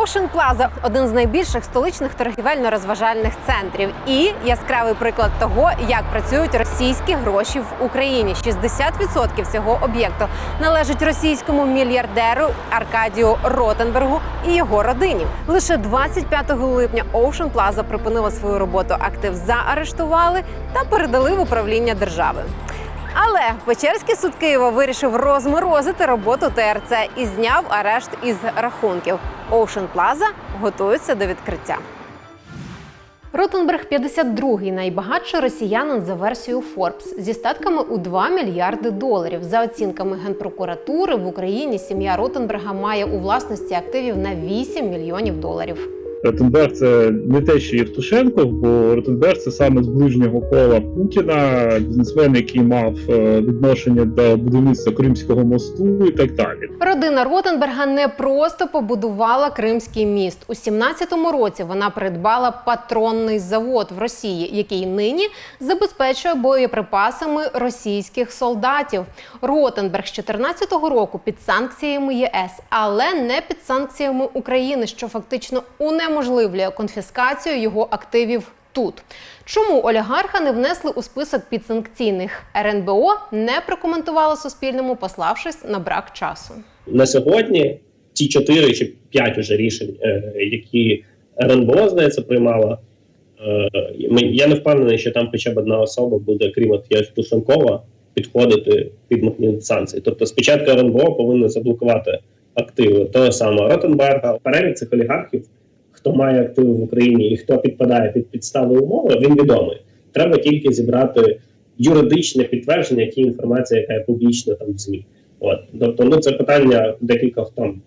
Ocean Plaza – один з найбільших столичних торгівельно-розважальних центрів і яскравий приклад того, як працюють російські гроші в Україні. 60% цього об'єкту належить російському мільярдеру Аркадію Ротенбергу і його родині. Лише 25 липня Ocean Plaza припинила свою роботу. Актив заарештували та передали в управління держави. Але Печерський суд Києва вирішив розморозити роботу ТРЦ і зняв арешт із рахунків. Ocean Plaza готується до відкриття. Ротенберг 52-й найбагатший росіянин за версією Forbes зі статками у 2 мільярди доларів. За оцінками генпрокуратури в Україні сім'я Ротенберга має у власності активів на 8 мільйонів доларів. Ротенберг це не те, що Євтушенко, бо Ротенберг це саме з ближнього кола Путіна, бізнесмен, який мав е, відношення до будівництва Кримського мосту і так далі. Родина Ротенберга не просто побудувала Кримський міст. У 17-му році вона придбала патронний завод в Росії, який нині забезпечує боєприпасами російських солдатів. Ротенберг з 14-го року під санкціями ЄС, але не під санкціями України, що фактично унеможливлює конфіскацію його активів. Тут чому олігарха не внесли у список підсанкційних РНБО, не прокоментувало Суспільному, пославшись на брак часу. на сьогодні ті чотири чи п'ять уже рішень, е, які РНБО, здається, приймала. е, Я не впевнений, що там хоча б одна особа буде, крім от Євтушенкова, підходити під механізм санкцій. Тобто спочатку РНБО повинно заблокувати активи того самого Ротенберга. Перелік цих олігархів, хто має активи в Україні і хто підпадає під підстави умови, він відомий. Треба тільки зібрати юридичне підтвердження які інформації, яка є публічна там в ЗМІ. От тобто, ну це питання декількох там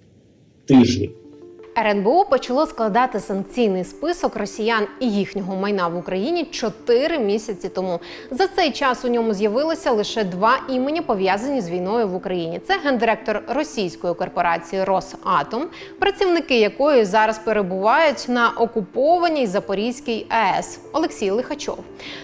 тижнів. РНБО почало складати санкційний список росіян і їхнього майна в Україні чотири місяці тому. За цей час у ньому з'явилося лише два імені, пов'язані з війною в Україні. Це гендиректор російської корпорації Росатом, працівники якої зараз перебувають на окупованій Запорізькій АЕС Олексій Лихачов.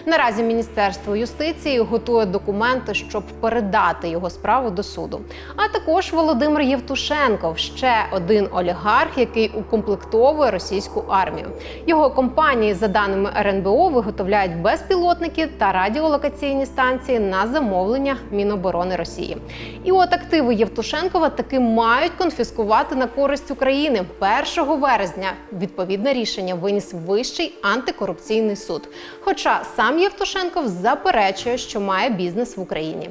Наразі Міністерство юстиції готує документи, щоб передати його справу до суду. А також Володимир Євтушенков, ще один олігарх, який укомплектовує російську армію. Його компанії, за даними РНБО, виготовляють безпілотники та радіолокаційні станції на замовлення Міноборони Росії. І от активи Євтушенкова таки мають конфіскувати на користь України 1 березня. Відповідне рішення виніс Вищий антикорупційний суд. Хоча сам Євтушенков заперечує, що має бізнес в Україні.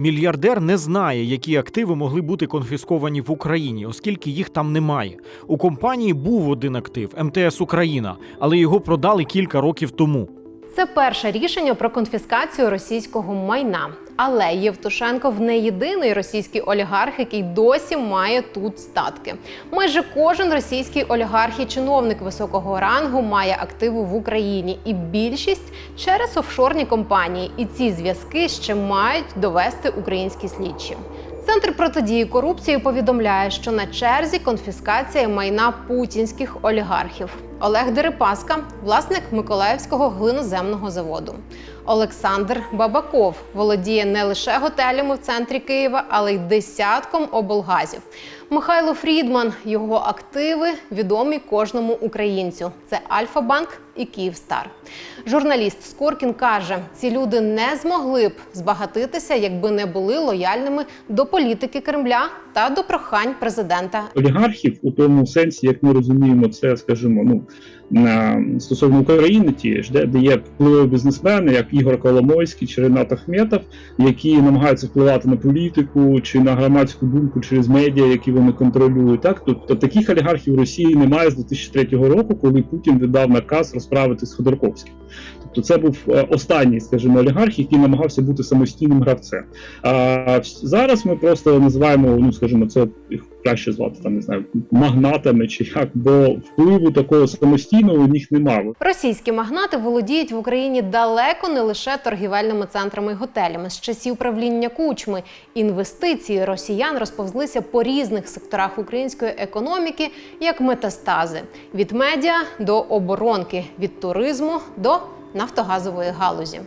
Мільярдер не знає, які активи могли бути конфісковані в Україні, оскільки їх там немає. У компанії був один актив МТС Україна, але його продали кілька років тому. Це перше рішення про конфіскацію російського майна. Але Євтушенков не єдиний російський олігарх, який досі має тут статки. Майже кожен російський олігарх і чиновник високого рангу має активи в Україні, і більшість через офшорні компанії. І ці зв'язки ще мають довести українські слідчі. Центр протидії корупції повідомляє, що на черзі конфіскація майна путінських олігархів. Олег Дерипаска, власник Миколаївського глиноземного заводу. Олександр Бабаков володіє не лише готелями в центрі Києва, але й десятком облгазів. Михайло Фрідман, його активи відомі кожному українцю. Це Альфа-Банк і Київстар. Журналіст Скоркін каже, ці люди не змогли б збагатитися, якби не були лояльними до політики Кремля та до прохань президента Олігархів у тому сенсі, як ми розуміємо, це скажімо, ну на стосовно України, ті ж де, де є впливові бізнесмени, як Ігор Коломойський чи Ренат Ахметов, які намагаються впливати на політику чи на громадську думку через медіа, які вони контролюють. Так, тобто таких олігархів в Росії немає з 2003 року, коли Путін віддав наказ розправити з Ходорковським. Тобто це був е, останній, скажімо, олігарх, який намагався бути самостійним гравцем. А зараз ми просто називаємо, ну скажімо, це краще звати там, не знаю, магнатами чи як, бо впливу такого самостійного у них немає. Російські магнати володіють в Україні далеко не лише торгівельними центрами і готелями. З часів правління кучми інвестиції росіян розповзлися по різних секторах української економіки як метастази від медіа до оборонки, від туризму до нафтогазової галузі.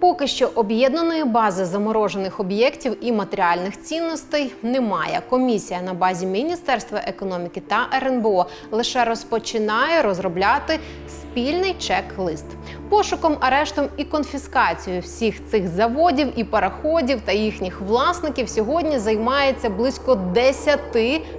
Поки що об'єднаної бази заморожених об'єктів і матеріальних цінностей немає. Комісія на базі Міністерства економіки та РНБО лише розпочинає розробляти спільний чек-лист. Пошуком, арештом і конфіскацією всіх цих заводів і параходів та їхніх власників сьогодні займається близько 10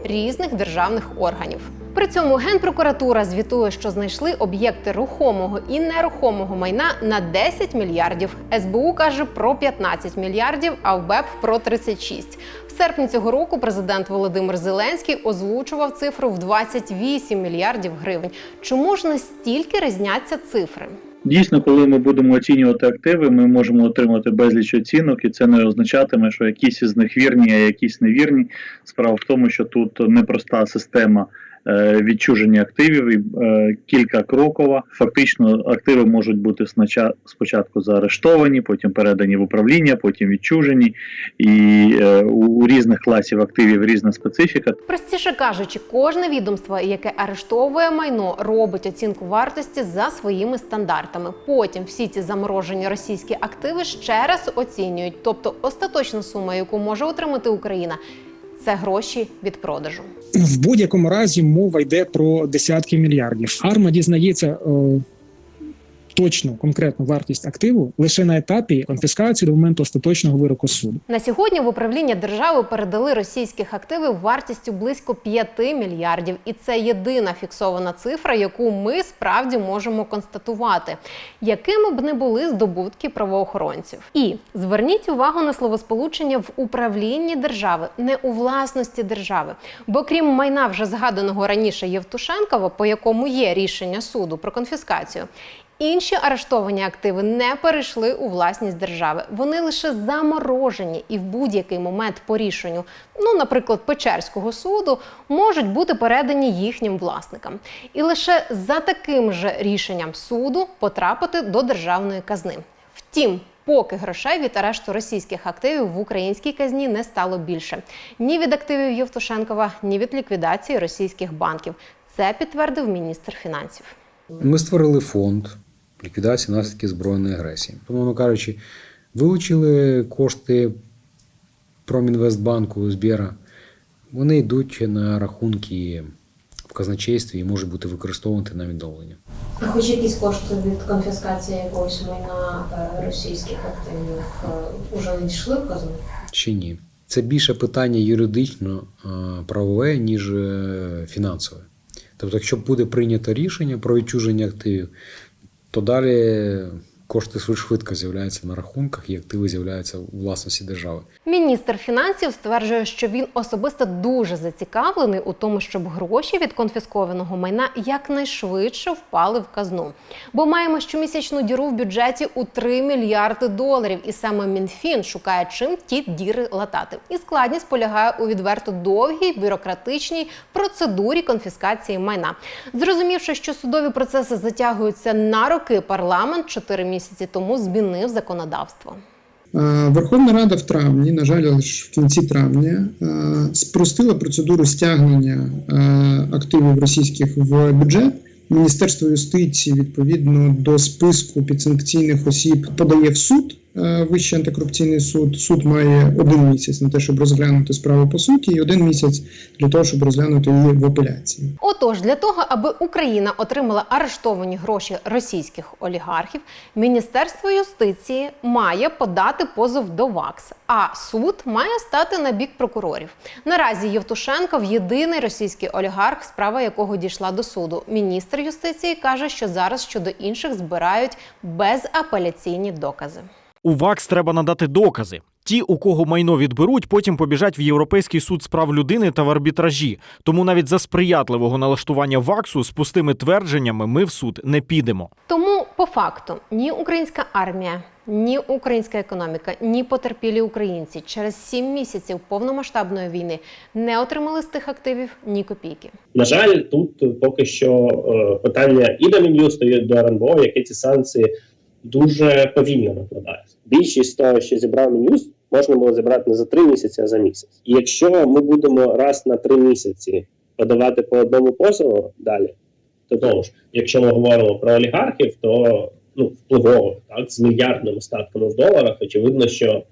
різних державних органів. При цьому генпрокуратура звітує, що знайшли об'єкти рухомого і нерухомого майна на 10 мільярдів. СБУ каже про 15 мільярдів, а в БЕП про 36. В серпні цього року президент Володимир Зеленський озвучував цифру в 28 мільярдів гривень. Чому ж настільки різняться цифри? Дійсно, коли ми будемо оцінювати активи, ми можемо отримати безліч оцінок, і це не означатиме, що якісь із них вірні, а якісь невірні. Справа в тому, що тут непроста система відчуження активів і е, кілька крокова. Фактично, активи можуть бути спочатку заарештовані, потім передані в управління, потім відчужені. І е, у різних класів активів різна специфіка. Простіше кажучи, кожне відомство, яке арештовує майно, робить оцінку вартості за своїми стандартами. Потім всі ці заморожені російські активи ще раз оцінюють. Тобто остаточна сума, яку може отримати Україна, це гроші від продажу. в будь-якому разі мова йде про десятки мільярдів. Арма дізнається е, точну конкретну вартість активу лише на етапі конфіскації до моменту остаточного вироку суду. На сьогодні в управління держави передали російських активів вартістю близько 5 мільярдів, і це єдина фіксована цифра, яку ми справді можемо констатувати, якими б не були здобутки правоохоронців. І зверніть увагу на словосполучення в управлінні держави, не у власності держави. Бо крім майна вже згаданого раніше Євтушенкова, по якому є рішення суду про конфіскацію. Інші арештовані активи не перейшли у власність держави. Вони лише заморожені і в будь-який момент по рішенню, ну, наприклад, Печерського суду, можуть бути передані їхнім власникам. І лише за таким же рішенням суду потрапити до державної казни. Втім, поки грошей від арешту російських активів в українській казні не стало більше ні від активів Євтушенкова, ні від ліквідації російських банків. Це підтвердив міністр фінансів. Ми створили фонд ліквідації наслідків збройної агресії. Умовно кажучи, вилучили кошти Промінвестбанку Збєра. Вони йдуть на рахунки в казначействі і можуть бути використовані на відновлення. А хоч якісь кошти від конфіскації якогось майна е, російських активів е, уже надійшли в казну? Чи ні? Це більше питання юридично е, правове, ніж фінансове. Тобто, якщо буде прийнято рішення про відчуження активів, то далі кошти швидко з'являються на рахунках і активи з'являються у власності держави. Міністр фінансів стверджує, що він особисто дуже зацікавлений у тому, щоб гроші від конфіскованого майна якнайшвидше впали в казну. Бо маємо щомісячну діру в бюджеті у 3 мільярди доларів, і саме МінФін шукає чим ті діри латати. І складність полягає у відверто довгій бюрократичній процедурі конфіскації майна. Зрозумівши, що судові процеси затягуються на роки, парламент 4 місяці тому змінив законодавство. Е, Верховна Рада в травні, на жаль, лише в кінці травня, е, спростила процедуру стягнення е, активів російських в бюджет. Міністерство юстиції відповідно до списку підсанкційних осіб подає в суд. Е, Вищий антикорупційний суд. Суд має один місяць на те, щоб розглянути справу по суті, і один місяць для того, щоб розглянути її в апеляції. Отож, для того, аби Україна отримала арештовані гроші російських олігархів, Міністерство юстиції має подати позов до ВАКС, а суд має стати на бік прокурорів. Наразі Євтушенков єдиний російський олігарх, справа якого дійшла до суду. Міністр юстиції каже, що зараз щодо інших збирають безапеляційні докази. У ВАКС треба надати докази. Ті, у кого майно відберуть, потім побіжать в Європейський суд з прав людини та в арбітражі. Тому навіть за сприятливого налаштування ВАКСу з пустими твердженнями ми в суд не підемо. Тому по факту ні українська армія, ні українська економіка, ні потерпілі українці через сім місяців повномасштабної війни не отримали з тих активів ні копійки. На жаль, тут поки що е, питання і до Мін'юсту, і до РНБО, які ці санкції дуже повільно накладаються. Більшість того, що зібрав Мін'юст, можна було зібрати не за три місяці, а за місяць. І якщо ми будемо раз на три місяці подавати по одному позову далі, то знову ж, якщо ми говоримо про олігархів, то ну, впливових, так, з мільярдними статками в доларах, очевидно, що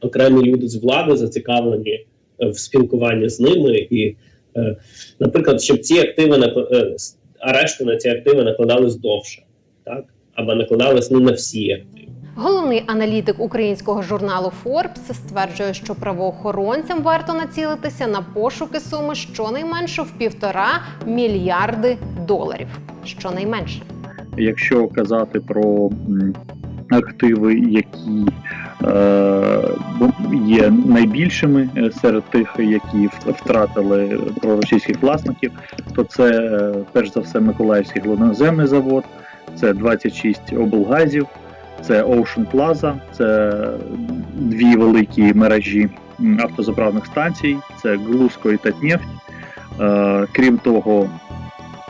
окремі люди з влади зацікавлені е, в спілкуванні з ними, і, е, наприклад, щоб ці активи накла- е, арешти на ці активи накладались довше, так, або накладались не на всі активи. Головний аналітик українського журналу Forbes стверджує, що правоохоронцям варто націлитися на пошуки суми щонайменше в півтора мільярди доларів. Щонайменше. Якщо казати про активи, які е, є найбільшими е, серед тих, які втратили проросійських власників, то це е, перш за все Миколаївський глиноземний завод, це 26 облгазів, це Ocean Plaza, це дві великі мережі автозаправних станцій, це Глузко і Татнефть. Е, Крім того,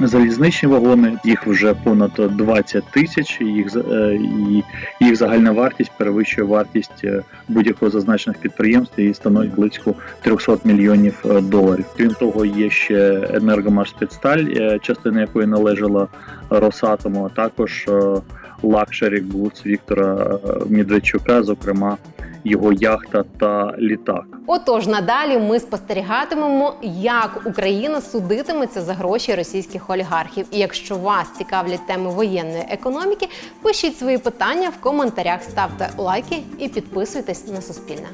залізничні вагони, їх вже понад 20 тисяч, їх, е, і їх загальна вартість перевищує вартість е, будь-якого зазначених підприємств і становить близько 300 мільйонів е, доларів. Крім того, є ще Енергомашспецсталь, частина якої належала Росатому, а також лакшері Гуц Віктора Медведчука, зокрема його яхта та літак. Отож, надалі ми спостерігатимемо, як Україна судитиметься за гроші російських олігархів. І якщо вас цікавлять теми воєнної економіки, пишіть свої питання в коментарях, ставте лайки і підписуйтесь на Суспільне.